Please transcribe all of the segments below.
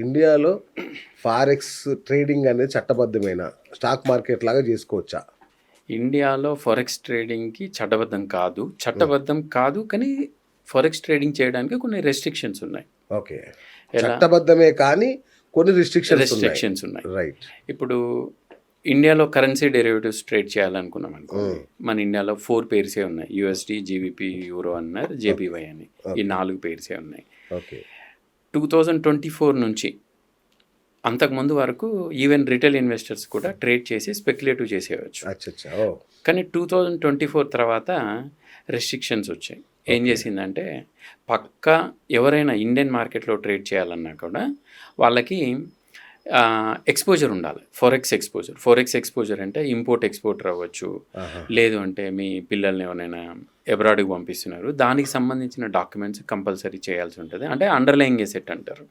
ఇండియాలో forex trading అనేది చట్టబద్ధమైన స్టాక్ మార్కెట్ లాగా చేసుకోవచ్చా? ఇండియాలో ఫారెక్స్ ట్రేడింగ్కి చట్టబద్ధం కాదు. చట్టబద్ధం కాదు కానీ ఫారెక్స్ ట్రేడింగ్ చేయడానికి కొన్ని రెస్ట్రిక్షన్స్ ఉన్నాయి. ఓకే? చట్టబద్ధమే కానీ కొన్ని రిస్ట్రిక్షన్స్ రెస్ట్రిక్షన్స్ ఉన్నాయి. రైట్. ఇప్పుడు ఇండియాలో కరెన్సీ డెరివేటివ్స్ ట్రేడ్ చేయాలనుకున్నాం అనుకో మన ఇండియాలో ఫోర్ పేర్సే ఉన్నాయి. యూఎస్డి జీబీపీ యూరో అన్నారు జేపీవై అని. ఈ నాలుగు పేర్సే ఉన్నాయి. Okay. Two thousand twenty four నుంచి అంతకుముందు వరకు ఈవెన్ రిటైల్ ఇన్వెస్టర్స్ కూడా ట్రేడ్ చేసి స్పెక్యులేటివ్ చేసేయచ్చు అచ్చా అచ్చా ఓ. కానీ టూ థౌజండ్ ట్వంటీ ఫోర్ తర్వాత రెస్ట్రిక్షన్స్ వచ్చాయి. ఏం చేసిందంటే పక్కా ఎవరైనా ఇండియన్ మార్కెట్లో ట్రేడ్ చేయాలన్నా కూడా వాళ్ళకి ఎక్స్పోజర్ ఉండాలి. ఫోరెక్స్ ఎక్స్పోజర్ ఫోరెక్స్ ఎక్స్పోజర్ అంటే ఇంపోర్ట్ ఎక్స్పోర్టర్ అవ్వచ్చు. లేదు అంటే మీ పిల్లల్ని ఎవరైనా అబ్రాడ్కి పంపిస్తున్నారు. దానికి సంబంధించిన డాక్యుమెంట్స్ కంపల్సరీ చేయాల్సి ఉంటుంది. అంటే అండర్లయింగ్ ఎసెట్ అంటారు.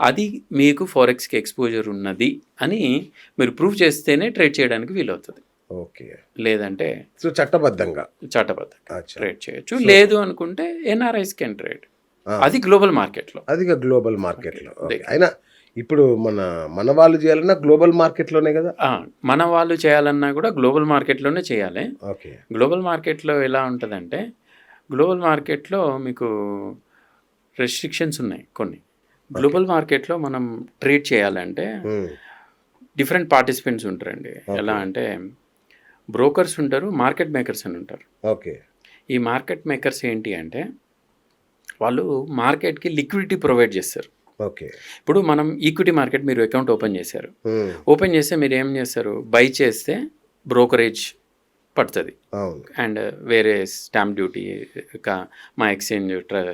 అది మీకు ఫోరెక్స్కి ఎక్స్పోజర్ ఉన్నది అని మీరు ప్రూవ్ చేస్తేనే ట్రేడ్ చేయడానికి వీలవుతుంది. ఓకే. లేదంటే సో చట్టబద్ధంగా. చట్టబద్ధంగా ట్రేడ్ చేయొచ్చు. లేదు అనుకుంటే ఎన్ఆర్ఐస్ కెన్ ట్రేడ్. అది గ్లోబల్ మార్కెట్లో అది గ్లోబల్ మార్కెట్లో అయినా ఇప్పుడు మన మన వాళ్ళు చేయాలన్నా గ్లోబల్ మార్కెట్లోనే కదా? మన వాళ్ళు చేయాలన్నా కూడా గ్లోబల్ మార్కెట్లోనే చేయాలి. ఓకే. గ్లోబల్ మార్కెట్లో ఎలా ఉంటుందంటే గ్లోబల్ మార్కెట్లో మీకు రెస్ట్రిక్షన్స్ ఉన్నాయి కొన్ని. గ్లోబల్ మార్కెట్లో మనం ట్రేడ్ చేయాలంటే. డిఫరెంట్ పార్టిసిపెంట్స్ ఉంటారండి. ఎలా అంటే బ్రోకర్స్ ఉంటారు మార్కెట్ మేకర్స్ అని ఉంటారు. ఓకే. ఈ మార్కెట్ మేకర్స్ ఏంటి అంటే వాళ్ళు మార్కెట్కి లిక్విడిటీ ప్రొవైడ్ చేస్తారు. ఓకే. ఇప్పుడు మనం ఈక్విటీ మార్కెట్ మీరు అకౌంట్ ఓపెన్ చేశారు. ఓపెన్ చేస్తే మీరు ఏం చేస్తారు? బై చేస్తే బ్రోకరేజ్ పడుతుంది. అండ్ వేరే స్టాంప్ డ్యూటీ ఇంకా మా ఎక్స్చేంజ్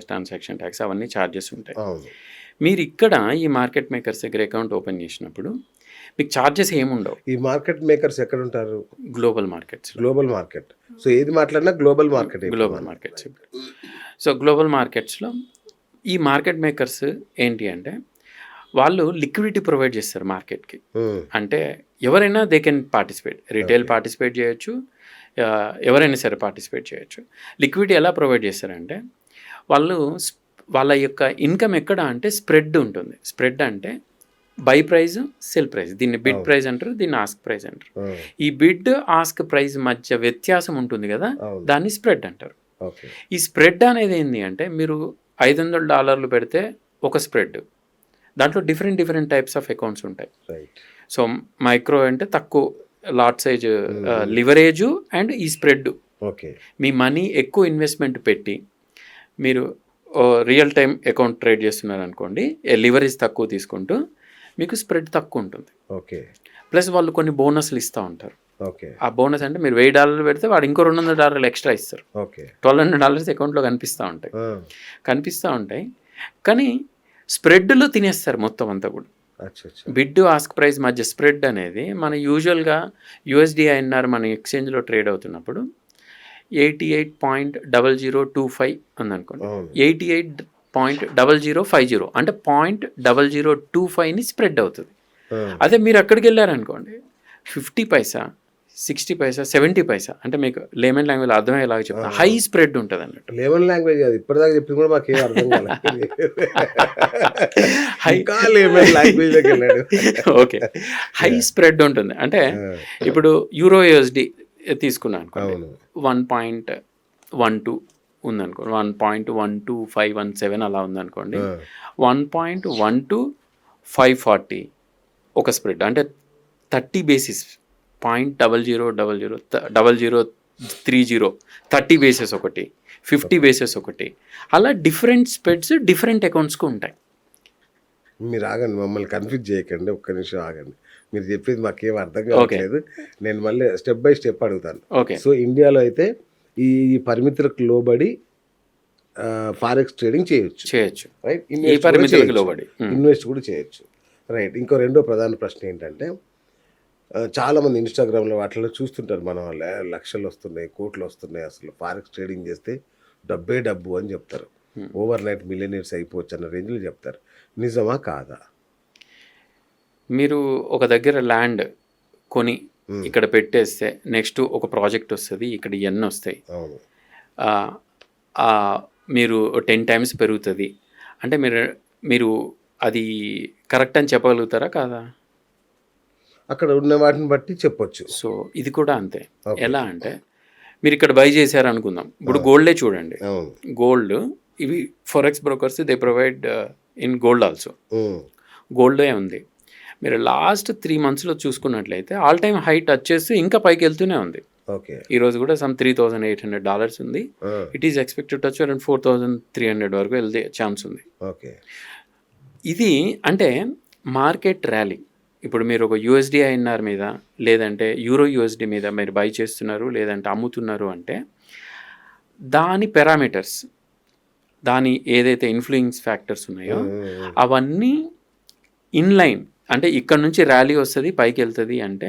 ట్రాన్సాక్షన్ ట్యాక్స్ అవన్నీ ఛార్జెస్ ఉంటాయి. మీరు ఇక్కడ ఈ మార్కెట్ మేకర్స్ దగ్గర అకౌంట్ ఓపెన్ చేసినప్పుడు మీకు ఛార్జెస్ ఏముండవు ఈ మార్కెట్ మేకర్స్ ఎక్కడ ఉంటారు global markets global market so ఏది మాట్లాడినా global market global markets so global మార్కెట్స్లో ఈ మార్కెట్ మేకర్స్ ఏంటి అంటే వాళ్ళు లిక్విడిటీ ప్రొవైడ్ చేస్తారు మార్కెట్కి. అంటే ఎవరైనా they can participate. Retail participate చేయొచ్చు ఎవరైనా సరే పార్టిసిపేట్ చేయొచ్చు. లిక్విడిటీ ఎలా ప్రొవైడ్ చేస్తారంటే వాళ్ళు వాళ్ళ యొక్క ఇన్కమ్ ఎక్కడ అంటే స్ప్రెడ్ ఉంటుంది. స్ప్రెడ్ అంటే బై ప్రైజ్ సెల్ ప్రైజ్ దీన్ని బిడ్ ప్రైజ్ అంటారు దీన్ని ఆస్క్ ప్రైజ్ అంటారు. ఈ బిడ్ ఆస్క్ ప్రైజ్ మధ్య వ్యత్యాసం ఉంటుంది కదా దాన్ని స్ప్రెడ్ అంటారు. ఈ స్ప్రెడ్ అనేది ఏంటి అంటే మీరు ఐదు వందల డాలర్లు పెడితే ఒక స్ప్రెడ్. దాంట్లో different different types of accounts ఉంటాయి. సో మైక్రో అంటే తక్కువ లాట్ సైజ్ లివరేజ్ అండ్ ఈ స్ప్రెడ్. ఓకే. మీ మనీ ఎక్కువ ఇన్వెస్ట్మెంట్ పెట్టి మీరు రియల్ టైం అకౌంట్ ట్రేడ్ చేస్తున్నారు అనుకోండి లివరేజ్ తక్కువ తీసుకుంటూ మీకు స్ప్రెడ్ తక్కువ ఉంటుంది. ఓకే. ప్లస్ వాళ్ళు కొన్ని బోనస్లు ఇస్తూ ఉంటారు. ఆ బోనస్ అంటే మీరు వెయ్యి డాలర్లు పెడితే వాడు ఇంకో రెండు వందల డాలర్లు ఎక్స్ట్రా ఇస్తారు. ఓకే. ట్వెల్వ్ హండ్రెడ్ డాలర్స్ అకౌంట్లో కనిపిస్తూ ఉంటాయి. కనిపిస్తూ ఉంటాయి. కానీ స్ప్రెడ్లో తినేస్తారు మొత్తం అంతా కూడా. బిడ్ ఆస్క్ ప్రైస్ మధ్య స్ప్రెడ్ అనేది మన యూజువల్గా యూఎస్డిఐఎన్ఆర్ మన ఎక్స్చేంజ్లో ట్రేడ్ అవుతున్నప్పుడు eighty eight point double zero two five ఉందనుకోండి. Eighty eight point double zero five zero అంటే పాయింట్ డబల్ జీరో టూ ఫైవ్ని స్ప్రెడ్ అవుతుంది. అదే మీరు అక్కడికి వెళ్ళారనుకోండి fifty paisa? Sixty paisa seventy paisa? అంటే మీకు లేమన్ లాంగ్వేజ్ అర్థమయ్యేలాగా చెప్తాను హై స్ప్రెడ్ ఉంటుంది అన్నట్టు. లెమన్ లాంగ్వేజ్ అది ఇప్పటిదాకా చెప్పింది కూడా మాకేం అర్థం కాలేదు high layman language okay. High spread ఉంటుంది. అంటే ఇప్పుడు యూరో యూఎస్డి తీసుకున్నాను అనుకోండి. వన్ పాయింట్ వన్ టూ ఉందనుకోండి one point one two five one seven అలా ఉందనుకోండి. One point one two five forty ఒక స్ప్రెడ్. అంటే thirty basis point double zero double zero double zero three zero thirty basis ఒకటి fifty bases ఒకటి. అలా different spreads different అకౌంట్స్కి ఉంటాయి. మీరు ఆగండి మమ్మల్ని కన్ఫ్యూజ్ చేయకండి ఒక్క నిమిషం ఆగండి. మీరు చెప్పేది మాకేం అర్థం కావట్లేదు. నేను మళ్ళీ స్టెప్ బై స్టెప్ అడుగుతాను. ఓకే సో ఇండియాలో అయితే ఈ పరిమితులకు లోబడి ఫారెక్స్ ట్రేడింగ్ చేయొచ్చు. చేయొచ్చు. రైట్. ఇన్వెస్ట్ కూడా చేయొచ్చు. రైట్ ఇంకో రెండో ప్రధాన ప్రశ్న ఏంటంటే ఆ, చాలా మంది ఇన్స్టాగ్రామ్లో వాటిలో చూస్తుంటారు మన వాళ్ళు "ఏ, లక్షలు వస్తున్నాయి కోట్లు వస్తున్నాయి అసలు ఫారెక్స్ ట్రేడింగ్ చేస్తే డబ్బే డబ్బు అని చెప్తారు. ఓవర్ నైట్ మిలియనీర్స్ అయిపోవచ్చు అన్న రేంజ్లో చెప్తారు. నిజమా కాదా? మీరు ఒక దగ్గర ల్యాండ్ కొని. ఇక్కడ పెట్టేస్తే నెక్స్ట్ ఒక ప్రాజెక్ట్ వస్తుంది ఇక్కడ ఎన్ని వస్తాయి. మీరు టెన్ టైమ్స్ పెరుగుతుంది. అంటే మీరు మీరు అది కరెక్ట్ అని చెప్పగలుగుతారా కాదా? అక్కడ ఉన్న వాటిని బట్టి చెప్పొచ్చు. సో ఇది కూడా అంతే. ఎలా అంటే మీరు ఇక్కడ బై చేశారు అనుకుందాం ఇప్పుడు గోల్డే చూడండి. గోల్డ్ ఇవి forex brokers they provide in gold also. గోల్డే ఉంది. మీరు లాస్ట్ త్రీ మంత్స్లో చూసుకున్నట్లయితే ఆల్ టైమ్ హై టచ్ చేస్తూ ఇంకా పైకి వెళ్తూనే ఉంది. ఓకే. ఈరోజు కూడా some three thousand eight hundred dollars ఉంది. It is expected touch around four thousand three hundred వరకు వెళ్తే ఛాన్స్ ఉంది. ఓకే. ఇది అంటే మార్కెట్ ర్యాలీ ఇప్పుడు మీరు ఒక యూఎస్డి ఐఎన్ఆర్ మీద లేదంటే యూరో యూఎస్డి మీద మీరు బై చేస్తున్నారు లేదంటే అమ్ముతున్నారు అంటే దాని పారామీటర్స్ దాని ఏదైతే ఇన్ఫ్లుయెన్స్ ఫ్యాక్టర్స్ ఉన్నాయో అవన్నీ ఇన్లైన్ అంటే ఇక్కడ నుంచి ర్యాలీ వస్తుంది పైకి వెళ్తుంది అంటే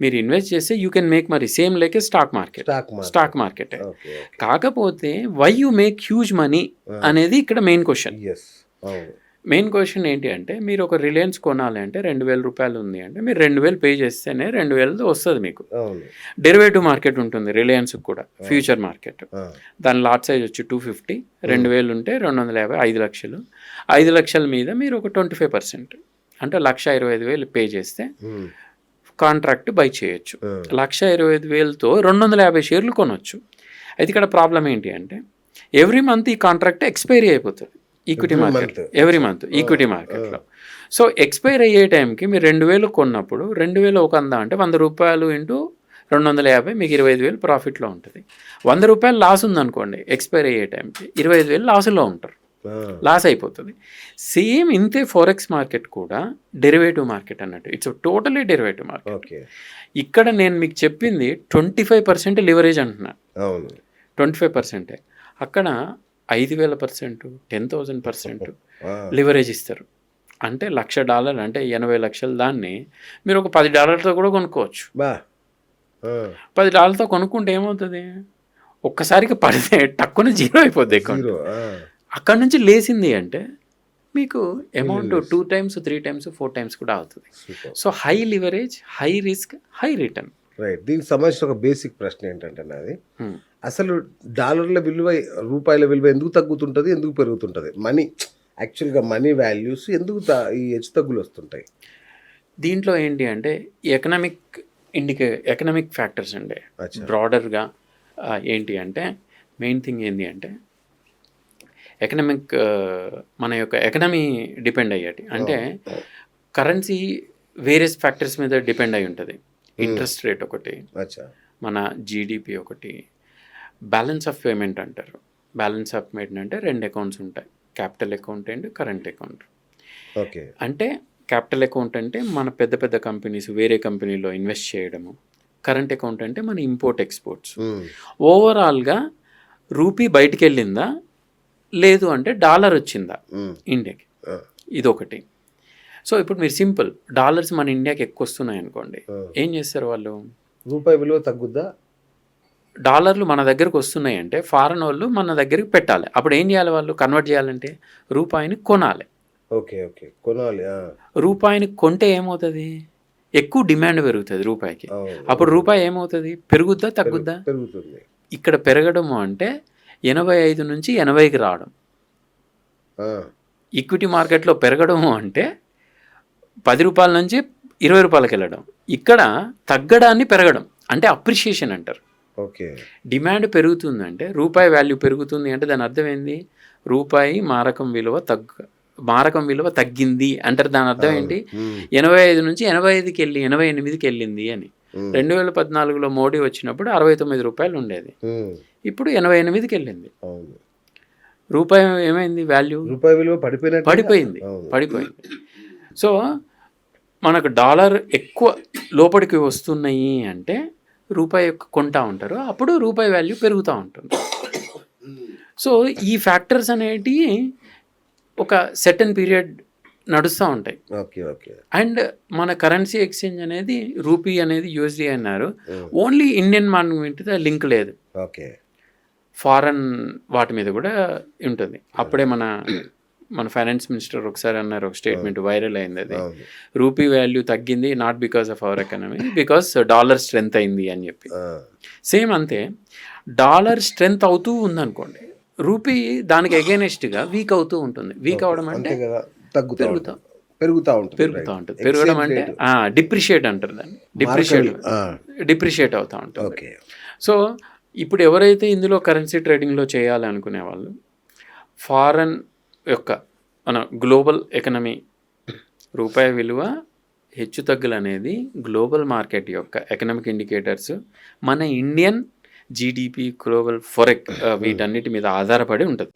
మీరు ఇన్వెస్ట్ చేస్తే యూ కెన్ మేక్ మరి same like a stock market stock market కాకపోతే why you make huge money అనేది ఇక్కడ మెయిన్ క్వశ్చన్ మెయిన్ క్వశ్చన్ ఏంటి అంటే మీరు ఒక రిలయన్స్ కొనాలి అంటే రెండు వేల రూపాయలు ఉంది అంటే మీరు రెండు వేలు పే చేస్తేనే రెండు వేలది వస్తుంది మీకు. డెరివేటివ్ మార్కెట్ ఉంటుంది రిలయన్స్ కూడా ఫ్యూచర్ మార్కెట్. దాని లాట్ సైజ్ వచ్చి టూ ఫిఫ్టీ రెండు వేలు ఉంటే రెండు వందల యాభై ఐదు లక్షలు. ఐదు లక్షల మీద మీరు ఒక ట్వంటీ ఫైవ్ పర్సెంట్ అంటే లక్ష ఇరవై ఐదు వేలు పే చేస్తే కాంట్రాక్ట్ బై చేయొచ్చు. లక్ష ఇరవై ఐదు వేలతో రెండు వందల యాభై షేర్లు కొనవచ్చు అయితే ఇక్కడ ప్రాబ్లం ఏంటి అంటే ఎవ్రీ మంత్ ఈ కాంట్రాక్ట్ ఎక్స్పైరీ అయిపోతుంది. Equity market. Every month equity మార్కెట్లో సో ఎక్స్పైర్ అయ్యే టైంకి మీరు రెండు వేలు కొన్నప్పుడు రెండు వేలు ఒక వంద అంటే వంద రూపాయలు ఇంటూ రెండు వందల యాభై మీకు ఇరవై ఐదు వేలు ప్రాఫిట్లో ఉంటుంది. వంద రూపాయలు లాస్ ఉందనుకోండి ఎక్స్పైర్ అయ్యే టైంకి ఇరవై ఐదు వేలు లాసులో ఉంటారు. లాస్ అయిపోతుంది. సేమ్ ఇంతే ఫారెక్స్ మార్కెట్ కూడా డెరివేటివ్ మార్కెట్ అన్నట్టు. It's totally derivative market okay. ఇక్కడ నేను మీకు చెప్పింది ట్వంటీ ఫైవ్ పర్సెంట్ లివరేజ్ అంటున్నా. అవును. ట్వంటీ ఫైవ్ పర్సెంటే. అక్కడ ఐదు వేల percent ten thousand percent leverage ఇస్తారు. అంటే లక్ష డాలర్ అంటే ఎనభై లక్షల దాన్ని మీరు ఒక పది డాలర్తో కూడా కొనుక్కోవచ్చు. పది డాలర్తో కొనుక్కుంటే ఏమవుతుంది? ఒక్కసారికి పడితే టక్కున జీరో అయిపోద్ది అకౌంట్ అక్కడ నుంచి లేచింది అంటే మీకు amount two times three times four times కూడా అవుతుంది. So high leverage high risk high return. Right దీనికి సంబంధించిన ఒక బేసిక్ ప్రశ్న ఏంటంటే నాది అసలు డాలర్ల విలువ రూపాయల విలువ ఎందుకు తగ్గుతుంటుంది ఎందుకు పెరుగుతుంటుంది? మనీ యాక్చువల్గా మనీ వాల్యూస్ ఎందుకు ఈ హెచ్చు తగ్గులు వస్తుంటాయి దీంట్లో ఏంటి అంటే ఎకనామిక్ ఇండికే ఎకనామిక్ ఫ్యాక్టర్స్ అండి. బ్రాడర్గా ఏంటి అంటే మెయిన్ థింగ్ ఏంటి అంటే ఎకనామిక్ మన యొక్క ఎకనమీ డిపెండ్ అయ్యేటి. అంటే కరెన్సీ వేరియస్ ఫ్యాక్టర్స్ మీద డిపెండ్ అయి ఉంటుంది ఇంట్రెస్ట్ రేట్ ఒకటి మన జీడిపి ఒకటి బ్యాలెన్స్ ఆఫ్ పేమెంట్ అంటారు. బ్యాలెన్స్ ఆఫ్ పేమెంట్ అంటే రెండు అకౌంట్స్ ఉంటాయి. Capital account and current account okay. అంటే క్యాపిటల్ అకౌంట్ అంటే మన పెద్ద పెద్ద కంపెనీస్ వేరే కంపెనీలో ఇన్వెస్ట్ చేయడము. కరెంట్ అకౌంట్ అంటే మన ఇంపోర్ట్ ఎక్స్పోర్ట్స్ ఓవరాల్గా రూపీ బయటికి వెళ్ళిందా లేదు అంటే డాలర్ వచ్చిందా? ఇండియాకి ఆ, ఇదొకటి. సో ఇప్పుడు మీరు సింపుల్ డాలర్స్ మన ఇండియాకి ఎక్కువ వస్తున్నాయి అనుకోండి. ఏం చేస్తారు వాళ్ళు? రూపాయి విలువ తగ్గుద్దా? డాలర్లు మన దగ్గరకు వస్తున్నాయి అంటే ఫారెన్ వాళ్ళు మన దగ్గరికి పెట్టాలి. అప్పుడు ఏం చేయాలి వాళ్ళు? కన్వర్ట్ చేయాలంటే రూపాయిని కొనాలి. Okay okay. కొనాలి రూపాయిని కొంటే ఏమవుతుంది? ఎక్కువ డిమాండ్ పెరుగుతుంది రూపాయికి. అప్పుడు రూపాయి ఏమవుతుంది? పెరుగుద్దా తగ్గుద్దా? పెరుగుతుంది. ఇక్కడ పెరగడము అంటే ఎనభై ఐదు నుంచి ఎనభైకి రావడం. ఈక్విటీ మార్కెట్లో పెరగడము అంటే పది రూపాయల నుంచి ఇరవై రూపాయలకి వెళ్ళడం. ఇక్కడ తగ్గడాన్ని పెరగడం. అంటే అప్రిషియేషన్ అంటారు. ఓకే. డిమాండ్ పెరుగుతుందంటే రూపాయి వాల్యూ పెరుగుతుంది అంటే దాని అర్థం ఏంది? రూపాయి మారకం విలువ తగ్గ మారకం విలువ తగ్గింది అంటారు. దాని అర్థం ఏంటి? ఎనభై ఐదు నుంచి ఎనభై ఐదుకి వెళ్ళి ఎనభై ఎనిమిదికి వెళ్ళింది అని. రెండు వేల పద్నాలుగులో మోడీ వచ్చినప్పుడు అరవై తొమ్మిది రూపాయలు ఉండేది. ఇప్పుడు ఎనభై ఎనిమిదికి వెళ్ళింది. రూపాయి ఏమైంది? వాల్యూ రూపాయి విలువ పడిపోయింది. అవును. పడిపోయింది. సో మనకు డాలర్ ఎక్కువ లోపలికి వస్తున్నాయి అంటే రూపాయి కొంటా ఉంటారు. అప్పుడు రూపాయి వాల్యూ పెరుగుతూ ఉంటుంది. సో ఈ ఫ్యాక్టర్స్ అనేటివి ఒక సెటన్ పీరియడ్ నడుస్తూ ఉంటాయి. Okay okay. అండ్ మన కరెన్సీ ఎక్స్చేంజ్ అనేది రూపీ అనేది యూఎస్డి అన్నారు. ఓన్లీ ఇండియన్ మార్కెట్ లింక్ లేదు. ఓకే. ఫారెన్ వాటి మీద కూడా ఉంటుంది. అప్పుడే మన మన ఫైనాన్స్ మినిస్టర్ ఒకసారి అన్నారు ఒక స్టేట్మెంట్ వైరల్ అయింది అది రూపీ వాల్యూ తగ్గింది not because of our economy because dollar strength అయింది అని చెప్పి. సేమ్ అంతే డాలర్ స్ట్రెంత్ అవుతూ ఉందనుకోండి రూపీ దానికి అగేనెస్ట్గా వీక్ అవుతూ ఉంటుంది. వీక్ అవడం అంటే పెరుగుతా. పెరుగుతూ ఉంటుంది. పెరుగుతూ. ఉంటుంది. పెరగడం అంటే. డిప్రిషియేట్ అంటారు దాన్ని. డిప్రిషియేట్ డిప్రిషియేట్ అవుతూ ఉంటుంది. ఓకే. సో ఇప్పుడు ఎవరైతే ఇందులో కరెన్సీ ట్రేడింగ్లో చేయాలి అనుకునే వాళ్ళు ఫారెన్ యొక్క మన గ్లోబల్ ఎకనమీ రూపాయి విలువ హెచ్చు తగ్గులు అనేది గ్లోబల్ మార్కెట్ యొక్క ఎకనామిక్ ఇండికేటర్స్ మన ఇండియన్ జీడిపి గ్లోబల్ ఫొరెక్ వీటన్నిటి మీద ఆధారపడి ఉంటుంది.